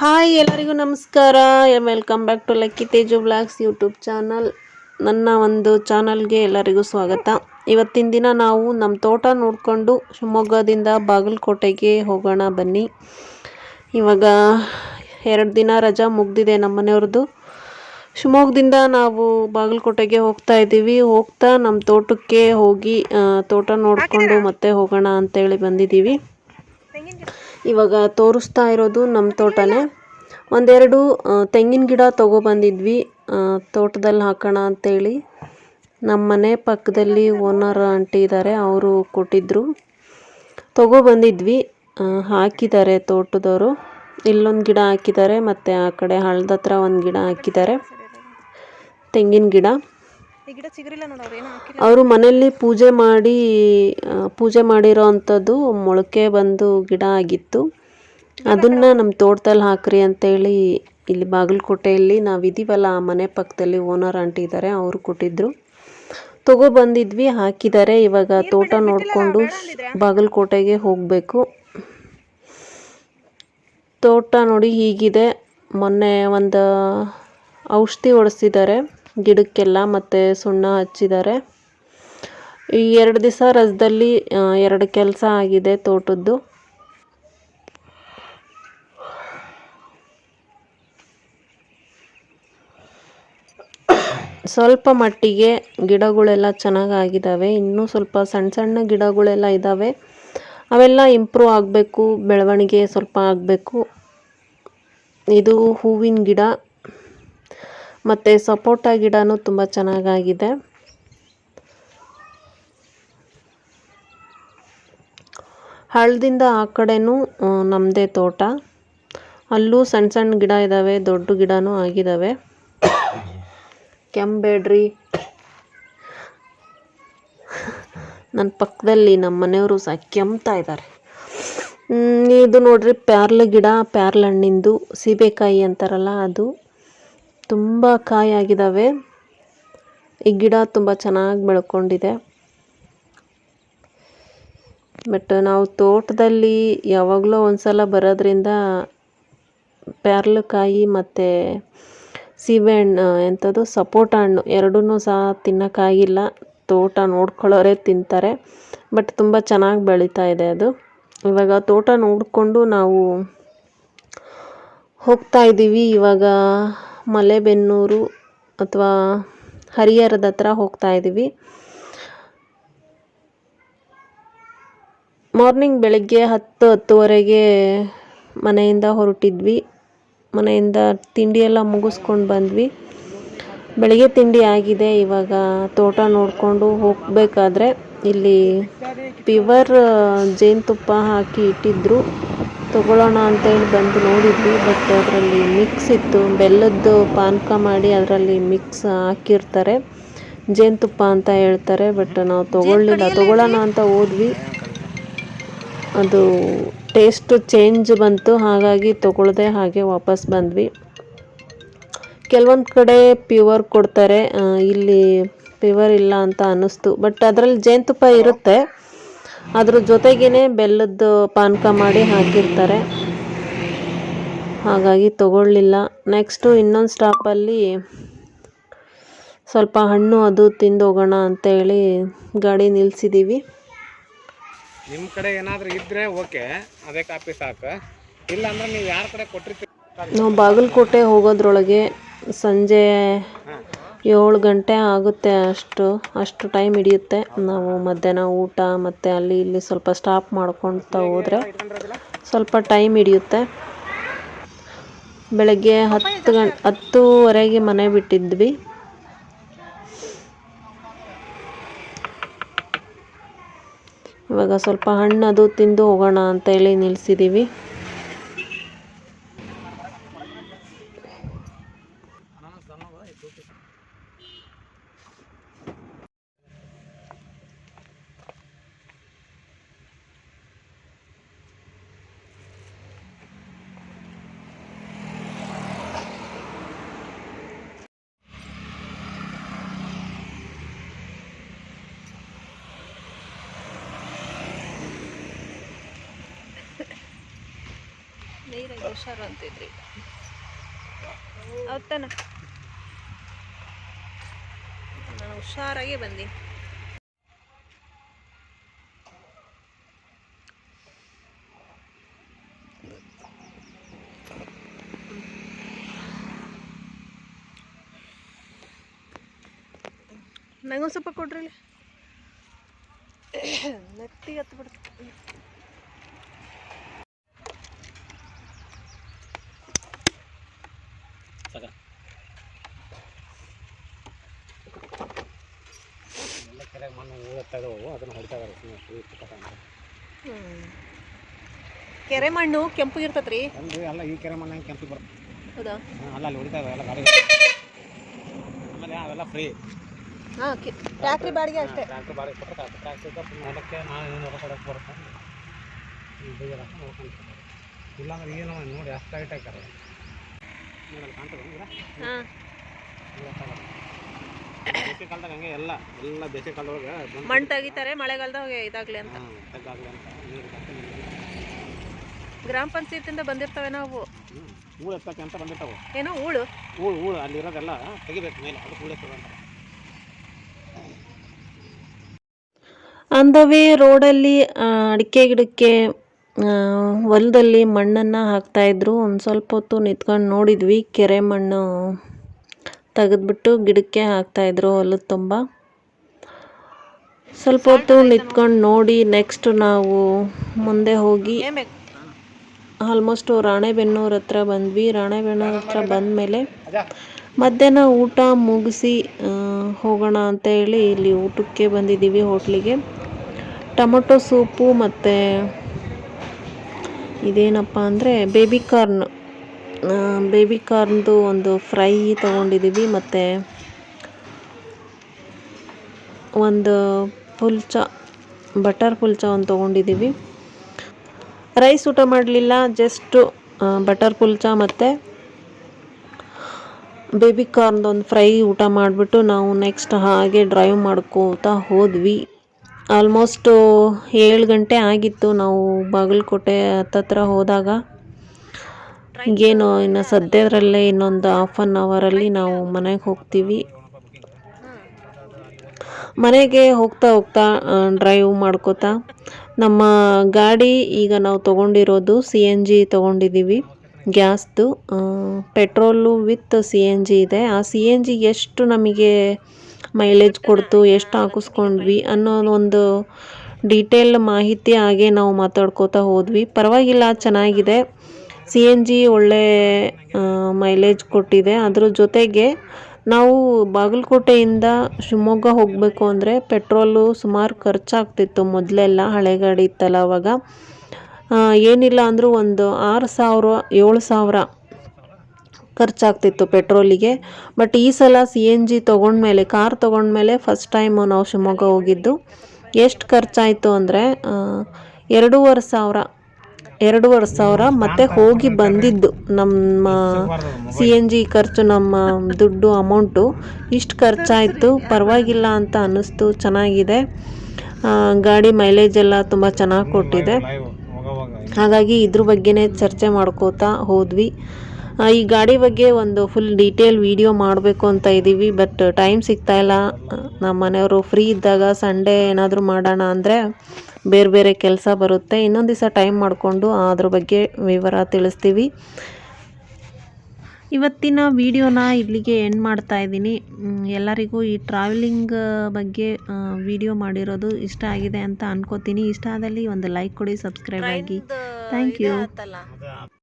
Hi ಎಲ್ಲರಿಗೂ ನಮಸ್ಕಾರ. Welcome back to lucky Teju vlogs YouTube channel. ನನ್ನ ಒಂದು ಚಾನಲ್ಗೆ ಎಲ್ಲರಿಗೂ ಸ್ವಾಗತ. ಇವತ್ತಿನ ದಿನ ನಾವು ನಮ್ಮ ತೋಟ ನೋಡಿಕೊಂಡು ಶಿವಮೊಗ್ಗದಿಂದ ಬಾಗಲಕೋಟೆಗೆ ಹೋಗೋಣ ಬನ್ನಿ. ಇವಾಗ ಎರಡು ದಿನ ರಜಾ ಮುಗ್ದಿದೆ ನಮ್ಮ ಮನೆಯವ್ರದ್ದು. ಶಿವಮೊಗ್ಗದಿಂದ ನಾವು ಬಾಗಲಕೋಟೆಗೆ ಹೋಗ್ತಾ ಇದ್ದೀವಿ. ಹೋಗ್ತಾ ನಮ್ಮ ತೋಟಕ್ಕೆ ಹೋಗಿ ತೋಟ ನೋಡಿಕೊಂಡು ಮತ್ತೆ ಹೋಗೋಣ ಅಂತೇಳಿ ಬಂದಿದ್ದೀವಿ. ಇವಾಗ ತೋರಿಸ್ತಾ ಇರೋದು ನಮ್ಮ ತೋಟನೇ. ಒಂದೆರಡು ತೆಂಗಿನ ಗಿಡ ತೊಗೊಬಂದಿದ್ವಿ ಬಂದಿದ್ವಿ. ತೋಟದಲ್ಲಿ ಹಾಕೋಣ ಅಂತೇಳಿ. ನಮ್ಮ ಮನೆ ಪಕ್ಕದಲ್ಲಿ ಓನರ್ ಆಂಟಿ ಇದ್ದಾರೆ ಅವರು ಕೊಟ್ಟಿದ್ದರು ತೊಗೊಬಂದಿದ್ವಿ ಬಂದಿದ್ವಿ. ಹಾಕಿದ್ದಾರೆ ತೋಟದವರು. ಇಲ್ಲೊಂದು ಗಿಡ ಹಾಕಿದ್ದಾರೆ, ಮತ್ತು ಆ ಕಡೆ ಹಳ್ಳದ ಹತ್ರ ಒಂದು ಗಿಡ ಹಾಕಿದ್ದಾರೆ. ತೆಂಗಿನ ಗಿಡ. ಅವ್ರು ಮನೆಯಲ್ಲಿ ಪೂಜೆ ಮಾಡಿ ಪೂಜೆ ಮಾಡಿರೋ ಅಂಥದ್ದು ಮೊಳಕೆ ಬಂದು ಗಿಡ ಆಗಿತ್ತು. ಅದನ್ನು ನಮ್ಮ ತೋಟದಲ್ಲಿ ಹಾಕ್ರಿ ಅಂತೇಳಿ ಇಲ್ಲಿ ಬಾಗಲಕೋಟೆಯಲ್ಲಿ ನಾವಿದ್ದೀವಲ್ಲ ಆ ಮನೆ ಪಕ್ಕದಲ್ಲಿ ಓನರ್ ಆಂಟಿ ಇದ್ದಾರೆ ಅವರು ಕೊಟ್ಟಿದ್ದರು ಬಂದಿದ್ವಿ ಹಾಕಿದ್ದಾರೆ ಇವಾಗ ತೋಟ ನೋಡಿಕೊಂಡು ಬಾಗಲಕೋಟೆಗೆ ಹೋಗಬೇಕು. ತೋಟ ನೋಡಿ ಹೀಗಿದೆ. ಮೊನ್ನೆ ಒಂದು ಔಷಧಿ ಹೊಡೆಸಿದ್ದಾರೆ. ಗಿಡಕ್ಕೆಲ್ಲ ಮತ್ತು ಸುಣ್ಣ ಹಚ್ಚಿದ್ದಾರೆ. ಈ ಎರಡು ದಿವಸ ರಜದಲ್ಲಿ ಎರಡು ಕೆಲಸ ಆಗಿದೆ ತೋಟದ್ದು. ಸ್ವಲ್ಪ ಮಟ್ಟಿಗೆ ಗಿಡಗಳೆಲ್ಲ ಚೆನ್ನಾಗಾಗಿದ್ದಾವೆ. ಇನ್ನೂ ಸ್ವಲ್ಪ ಸಣ್ಣ ಸಣ್ಣ ಗಿಡಗಳೆಲ್ಲ ಇದ್ದಾವೆ. ಅವೆಲ್ಲ ಇಂಪ್ರೂವ್ ಆಗಬೇಕು, ಬೆಳವಣಿಗೆ ಸ್ವಲ್ಪ ಆಗಬೇಕು. ಇದು ಹೂವಿನ ಗಿಡ. ಮತ್ತು ಸಪೋಟ ಗಿಡನೂ ತುಂಬ ಚೆನ್ನಾಗಾಗಿದೆ. ಹಳ್ಳದಿಂದ ಆ ಕಡೆನೂ ನಮ್ಮದೇ ತೋಟ. ಅಲ್ಲೂ ಸಣ್ಣ ಸಣ್ಣ ಗಿಡ ಇದ್ದಾವೆ ದೊಡ್ಡ ಗಿಡನೂ ಆಗಿದ್ದಾವೆ ಕೆಂಬೇಡ್ರಿ. ನನ್ನ ಪಕ್ಕದಲ್ಲಿ ನಮ್ಮ ಮನೆಯವರು ಸಹ ಕೆಮ್ತಾ ಇದ್ದಾರೆ ಇದು ನೋಡ್ರಿ ಪ್ಯಾರ್ಲ ಗಿಡ, ಪ್ಯಾರ್ಲ ಹಣ್ಣಿಂದು ಸೀಬೆಕಾಯಿ ಅಂತಾರಲ್ಲ ಅದು. ತುಂಬ ಕಾಯಿ ಆಗಿದ್ದಾವೆ ಈ ಗಿಡ ತುಂಬ ಚೆನ್ನಾಗಿ ಬೆಳ್ಕೊಂಡಿದೆ. ಬಟ್ ನಾವು ತೋಟದಲ್ಲಿ ಯಾವಾಗಲೂ ಒಂದ್ಸಲ ಬರೋದ್ರಿಂದ ಪ್ಯಾರ್ಲಕಾಯಿ ಮತ್ತು ಸೀಬೆಹಣ್ಣು ಎಂಥದ್ದು ಸಪೋಟ ಹಣ್ಣು ಎರಡೂ ಸಹ ತಿನ್ನೋಕ್ಕಾಗಿಲ್ಲ ತೋಟ ನೋಡ್ಕೊಳ್ಳೋರೇ ತಿಂತಾರೆ. ಬಟ್ ತುಂಬ ಚೆನ್ನಾಗಿ ಬೆಳೀತಾ ಇದೆ ಅದು. ಇವಾಗ ತೋಟ ನೋಡಿಕೊಂಡು ನಾವು ಹೋಗ್ತಾ ಇದ್ದೀವಿ ಇವಾಗ ಮಲೆಬೆನ್ನೂರು ಅಥವಾ ಹರಿಹರದ ಹತ್ರ ಹೋಗ್ತಾ ಇದ್ದೀವಿ. ಮಾರ್ನಿಂಗ್ ಬೆಳಗ್ಗೆ ಹತ್ತು ಹತ್ತುವರೆಗೆ ಮನೆಯಿಂದ ಹೊರಟಿದ್ವಿ. ಮನೆಯಿಂದ ತಿಂಡಿ ಎಲ್ಲ ಮುಗಿಸ್ಕೊಂಡು ಬಂದ್ವಿ. ಬೆಳಗ್ಗೆ ತಿಂಡಿ ಆಗಿದೆ. ಇವಾಗ ತೋಟ ನೋಡಿಕೊಂಡು ಹೋಗಬೇಕಾದ್ರೆ ಇಲ್ಲಿ ಪ್ಯೂವರ್ ಜೇನುತುಪ್ಪ ಹಾಕಿ ಇಟ್ಟಿದ್ರು. ತಗೊಳ್ಳೋಣ ಅಂತೇಳಿ ಬಂದು ನೋಡಿದ್ವಿ. ಬಟ್ ಅದರಲ್ಲಿ ಮಿಕ್ಸ್ ಇತ್ತು. ಬೆಲ್ಲದ್ದು ಪಾನಕ ಮಾಡಿ ಅದರಲ್ಲಿ ಮಿಕ್ಸ್ ಹಾಕಿರ್ತಾರೆ. ಜೇನುತುಪ್ಪ ಅಂತ ಹೇಳ್ತಾರೆ. ಬಟ್ ನಾವು ತಗೊಳ್ಳಿಲ್ಲ. ತಗೊಳ್ಳೋಣ ಅಂತ ಹೋದ್ವಿ. ಅದು ಟೇಸ್ಟ್ ಚೇಂಜ್ ಬಂತು. ಹಾಗಾಗಿ ತಗೊಳ್ದೆ ಹಾಗೆ ವಾಪಸ್ ಬಂದ್ವಿ. ಕೆಲವೊಂದು ಕಡೆ ಪ್ಯೂವರ್ ಕೊಡ್ತಾರೆ. ಇಲ್ಲಿ ಪ್ಯೂವರ್ ಇಲ್ಲ ಅಂತ ಅನ್ನಿಸ್ತು. ಬಟ್ ಅದರಲ್ಲಿ ಜೇನುತುಪ್ಪ ಇರುತ್ತೆ. ಅದ್ರ ಜೊತೆಗೇನೆ ಬೆಲ್ಲದ ಪಾನಕ ಮಾಡಿ ಹಾಕಿರ್ತಾರೆ. ಹಾಗಾಗಿ ತಗೊಳ್ಳಿಲ್ಲ. ನೆಕ್ಸ್ಟು ಇನ್ನೊಂದು ಸ್ಟಾಪಲ್ಲಿ ಸ್ವಲ್ಪ ಹಣ್ಣು ಅದು ತಿಂದು ಹೋಗೋಣ ಅಂತೇಳಿ ಗಾಡಿ ನಿಲ್ಲಿಸಿದ್ದೀವಿ ನಿಮ್ಮ ಕಡೆ ಏನಾದರೂ ಇದ್ರೆ ಓಕೆ ಅದೇ ಕಾಪಿ ಸಾಕು. ಇಲ್ಲ ಅಂದ್ರೆ ನೀವು ಯಾರ ಕಡೆ ಕೊಟ್ಟಿರ್ತೀರಿ? ನಾವು ಬಾಗಲಕೋಟೆ ಹೋಗೋದ್ರೊಳಗೆ ಸಂಜೆ ಏಳು ಗಂಟೆ ಆಗುತ್ತೆ ಅಷ್ಟು ಅಷ್ಟು ಟೈಮ್ ಹಿಡಿಯುತ್ತೆ. ನಾವು ಮಧ್ಯಾಹ್ನ ಊಟ ಮತ್ತು ಅಲ್ಲಿ ಇಲ್ಲಿ ಸ್ವಲ್ಪ ಸ್ಟಾಪ್ ಮಾಡ್ಕೊಳ್ತಾ ಹೋದರೆ ಸ್ವಲ್ಪ ಟೈಮ್ ಹಿಡಿಯುತ್ತೆ. ಬೆಳಗ್ಗೆ ಹತ್ತು ಗಂ, ಹತ್ತೂವರೆಗೆ ಮನೆ ಬಿಟ್ಟಿದ್ವಿ. ಇವಾಗ ಸ್ವಲ್ಪ ಹಣ್ಣು ಅದು ತಿಂದು ಹೋಗೋಣ ಅಂತ ಹೇಳಿ ನಿಲ್ಲಿಸಿದ್ದೀವಿ ಹುಷಾರು ಅಂತಿದ್ರಿ. ಹೌದನ ನಾನು ಹುಷಾರಾಗಿ ಬಂದೀನಿ ನಂಗೊಂದು ಸ್ವಲ್ಪ ಕೊಡ್ರಿ. ನೆತ್ತಿಗೆ ಹತ್ತು ಸಾಕ ಎಲ್ಲ ಕೆರೆ ಮಣ್ಣು ಇದಾವು ಅದನ್ನು ಹೊಡಿತಾ ಇದಾರೆ ಕೆರೆ ಮಣ್ಣು ಕೆಂಪು ಇರ್ತತ್ರಿ? ಅಂದ್ರೆ ಅಲ್ಲ ಈ ಕೆರೆ ಮಣ್ಣು ಕೆಂಪು ಬರುತ್ತೆ ಹೌದಾ? ಅಲ್ಲ ಅಲ್ಲಿ ಹೊಡಿತಾ ಇದಾವೆ ಎಲ್ಲ ಗಾಡಿ ಆಮೇಲೆ ಅವೆಲ್ಲ ಫ್ರೀ ಹಾಂ ಬಾಡಿಗೆ ಅಷ್ಟೇ. ಟ್ರ್ಯಾಕ್ಟರ್ ಬಾಡಿಗೆ ಕೊಟ್ಟರೆ ಟ್ರ್ಯಾಕ್ಟರ್ ಹೊಲಕ್ಕೆ ನಾನು ಏನು ಹೊಲ ಕೊಡೋಕೆ ಬರುತ್ತೆ. ಇಲ್ಲಾಂದ್ರೆ ಏನು ನೋಡಿ ಅಷ್ಟು ಟೈಟ್ ಹಾಕ್ತಾರೆ ನೋಡಲ್ಲ ಕಾಣ್ತದೆ ಇಲ್ಲ ಹಾಂ ಬೇಸಿಗೆ ಕಾಲದಾಗ ಹಂಗೆ ಎಲ್ಲ ಎಲ್ಲ ಬೇಸಿಗೆ ಕಾಲದೊಳಗೆ ಮಣ್ಣು ತೆಗಿತಾರೆ ಮಳೆಗಾಲದಾಗ ಇದಾಗ್ಲಿ ಅಂತ. ಗ್ರಾಮ ಪಂಚಾಯತಿಂದ ಬಂದಿರ್ತಾವೆ ನಾವು. ಹೂಳು ಎತ್ತಕ್ಕೆ ಅಂತ ಬಂದಿರ್ತಾವೆ. ಏನೋ ಹೂಳು ಹೂಳು ಹೂಳು ಅಲ್ಲಿರೋದೆಲ್ಲ ತೆಗಿಬೇಕು ಮೇಲೆ. ಅದು ಹೂಳು ಎತ್ತದ ಅಂತ. ಅಂದವೇ ರೋಡಲ್ಲಿ ಅಡಿಕೆ ಗಿಡಕ್ಕೆ ಹೊಲದಲ್ಲಿ ಮಣ್ಣನ್ನು ಹಾಕ್ತಾಯಿದ್ರು ಒಂದು ಸ್ವಲ್ಪ ಹೊತ್ತು ನಿಂತ್ಕೊಂಡು ನೋಡಿದ್ವಿ. ಕೆರೆ ಮಣ್ಣು ತೆಗೆದ್ಬಿಟ್ಟು ಗಿಡಕ್ಕೆ ಹಾಕ್ತಾಯಿದ್ರು ಹೊಲದ ತುಂಬ. ಸ್ವಲ್ಪ ಹೊತ್ತು ನಿಂತ್ಕೊಂಡು ನೋಡಿ ನೆಕ್ಸ್ಟ್ ನಾವು ಮುಂದೆ ಹೋಗಿ ಆಲ್ಮೋಸ್ಟ್ ರಾಣೆಬೆನ್ನೂರ್ ಹತ್ರ ಬಂದ್ವಿ. ರಾಣೆಬೆನ್ನೂರ್ ಹತ್ರ ಬಂದಮೇಲೆ ಮೇಲೆ ಮಧ್ಯಾಹ್ನ ಊಟ ಮುಗಿಸಿ ಹೋಗೋಣ ಅಂತ ಹೇಳಿ ಇಲ್ಲಿ ಊಟಕ್ಕೆ ಬಂದಿದ್ದೀವಿ ಹೋಟ್ಲಿಗೆ. ಟೊಮೊಟೊ ಸೂಪು ಮತ್ತು ಇದೇನಪ್ಪ ಅಂದರೆ ಬೇಬಿ ಕಾರ್ನ್ ಬೇಬಿ ಕಾರ್ನ್ದು ಒಂದು ಫ್ರೈ ತೊಗೊಂಡಿದ್ದೀವಿ ಮತ್ತು ಒಂದು ಪುಲ್ಚ ಬಟರ್ ಪುಲ್ಚ ಒಂದು ತೊಗೊಂಡಿದ್ದೀವಿ ರೈಸ್ ಊಟ ಮಾಡಲಿಲ್ಲ ಜಸ್ಟು ಬಟರ್ ಪುಲ್ಚ ಮತ್ತು ಬೇಬಿ ಕಾರ್ನ್ದು ಒಂದು ಫ್ರೈ ಊಟ ಮಾಡಿಬಿಟ್ಟು ನಾವು ನೆಕ್ಸ್ಟ್ ಹಾಗೆ ಡ್ರೈವ್ ಮಾಡ್ಕೋತಾ ಹೋದ್ವಿ. ಆಲ್ಮೋಸ್ಟು ಏಳು ಗಂಟೆ ಆಗಿತ್ತು ನಾವು ಬಾಗಲಕೋಟೆ ಹತ್ತತ್ರ ಹೋದಾಗ. ಏನು, ಇನ್ನು ಸದ್ಯದರಲ್ಲೇ ಇನ್ನೊಂದು ಹಾಫ್ ಆನ್ ಅವರಲ್ಲಿ ನಾವು ಮನೆಗೆ ಹೋಗ್ತೀವಿ. ಮನೆಗೆ ಹೋಗ್ತಾ ಹೋಗ್ತಾ ಡ್ರೈವ್ ಮಾಡ್ಕೋತಾ, ನಮ್ಮ ಗಾಡಿ ಈಗ ನಾವು ತೊಗೊಂಡಿರೋದು ಸಿ ಎನ್ ಜಿ ತೊಗೊಂಡಿದ್ದೀವಿ ಗ್ಯಾಸ್ದು petrol with C N G ಇದೆ. ಆ ಸಿ ಎನ್ ಜಿ ಎಷ್ಟು ನಮಗೆ ಮೈಲೇಜ್ ಕೊಡ್ತು, ಎಷ್ಟು ಹಾಕಿಸ್ಕೊಂಡ್ವಿ ಅನ್ನೋ ಒಂದು ಡೀಟೇಲ್ ಮಾಹಿತಿ ಹಾಗೆ ನಾವು ಮಾತಾಡ್ಕೋತಾ ಹೋದ್ವಿ. ಪರವಾಗಿಲ್ಲ, ಚೆನ್ನಾಗಿದೆ. ಸಿ ಎನ್ ಜಿ ಒಳ್ಳೆ ಮೈಲೇಜ್ ಕೊಟ್ಟಿದೆ. ಅದ್ರ ಜೊತೆಗೆ ನಾವು ಬಾಗಲಕೋಟೆಯಿಂದ ಶಿವಮೊಗ್ಗ ಹೋಗಬೇಕು ಅಂದರೆ ಪೆಟ್ರೋಲು ಸುಮಾರು ಖರ್ಚಾಗ್ತಿತ್ತು ಮೊದಲೆಲ್ಲ ಹಳೆ ಗಾಡಿ ಇತ್ತಲ್ಲ ಅವಾಗ. ಏನಿಲ್ಲ ಅಂದರೂ ಒಂದು ಆರು ಸಾವಿರ, ಏಳು ಸಾವಿರ ಖರ್ಚಾಗ್ತಿತ್ತು ಪೆಟ್ರೋಲಿಗೆ. ಬಟ್ ಈ ಸಲ ಸಿ ಎನ್ ಜಿ ತೊಗೊಂಡ್ಮೇಲೆ, ಕಾರ್ ತೊಗೊಂಡ್ಮೇಲೆ ಫಸ್ಟ್ ಟೈಮು ನಾವು ಶಿವಮೊಗ್ಗ ಹೋಗಿದ್ದು. ಎಷ್ಟು ಖರ್ಚಾಯಿತು ಅಂದರೆ ಎರಡೂವರೆ ಸಾವಿರ ಎರಡೂವರೆ ಸಾವಿರ ಮತ್ತು ಹೋಗಿ ಬಂದಿದ್ದು ನಮ್ಮ ಸಿ ಎನ್ ಜಿ ಖರ್ಚು, ನಮ್ಮ ದುಡ್ಡು ಅಮೌಂಟು ಇಷ್ಟು ಖರ್ಚಾಯಿತು. ಪರವಾಗಿಲ್ಲ ಅಂತ ಅನ್ನಿಸ್ತು. ಚೆನ್ನಾಗಿದೆ. ಗಾಡಿ ಮೈಲೇಜ್ ಎಲ್ಲ ತುಂಬ ಚೆನ್ನಾಗಿ ಕೊಟ್ಟಿದೆ. ಹಾಗಾಗಿ ಇದ್ರ ಬಗ್ಗೆನೇ ಚರ್ಚೆ ಮಾಡ್ಕೋತಾ ಹೋದ್ವಿ. ಈ ಗಾಡಿ ಬಗ್ಗೆ ಒಂದು ಫುಲ್ ಡೀಟೇಲ್ ವಿಡಿಯೋ ಮಾಡಬೇಕು ಅಂತ ಇದ್ದೀವಿ ಬಟ್ ಟೈಮ್ ಸಿಗ್ತಾ ಇಲ್ಲ. ನಮ್ಮ ಮನೆಯವರು ಫ್ರೀ ಇದ್ದಾಗ ಸಂಡೇ ಏನಾದರೂ ಮಾಡೋಣ ಅಂದರೆ ಬೇರೆ ಬೇರೆ ಕೆಲಸ ಬರುತ್ತೆ. ಇನ್ನೊಂದು ದಿವಸ ಟೈಮ್ ಮಾಡಿಕೊಂಡು ಅದ್ರ ಬಗ್ಗೆ ವಿವರ ತಿಳಿಸ್ತೀವಿ. ಇವತ್ತಿನ ವಿಡಿಯೋನ ಇಲ್ಲಿಗೆ ಎಂಡ್ ಮಾಡ್ತಾ ಇದ್ದೀನಿ. ಎಲ್ಲರಿಗೂ ಈ ಟ್ರಾವೆಲಿಂಗ್ ಬಗ್ಗೆ ವಿಡಿಯೋ ಮಾಡಿರೋದು ಇಷ್ಟ ಆಗಿದೆ ಅಂತ ಅನ್ಕೋತೀನಿ. ಇಷ್ಟ ಆದಲ್ಲಿ ಒಂದು ಲೈಕ್ ಕೊಡಿ ಸಬ್ಸ್ಕ್ರೈಬ್ ಆಗಿ. Thank you